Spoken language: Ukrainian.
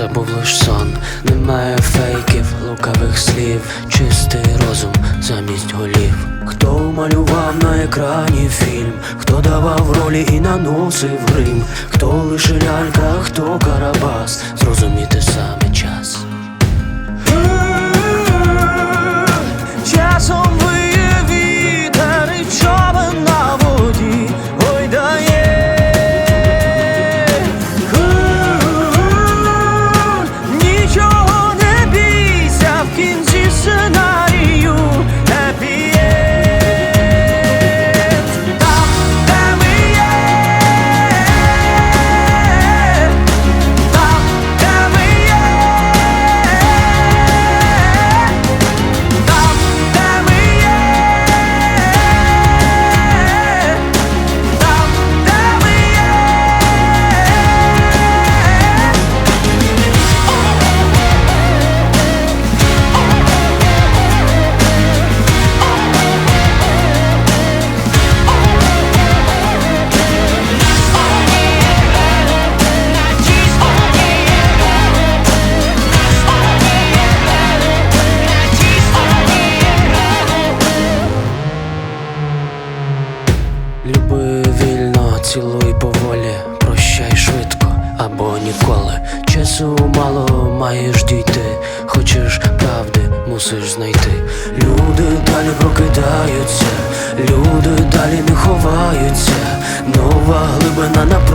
це був лиш сон. Немає фейків, лукавих слів, чистий розум замість голів. Хто малював на екрані фільм, хто давав ролі і наносив грим, хто лише лялька, хто карабас, зрозуміти саме вільно, цілуй поволі, прощай швидко або ніколи. Часу мало маєш дійти, хочеш правди, мусиш знайти. Люди далі прокидаються, люди далі не ховаються. Нова глибина напроти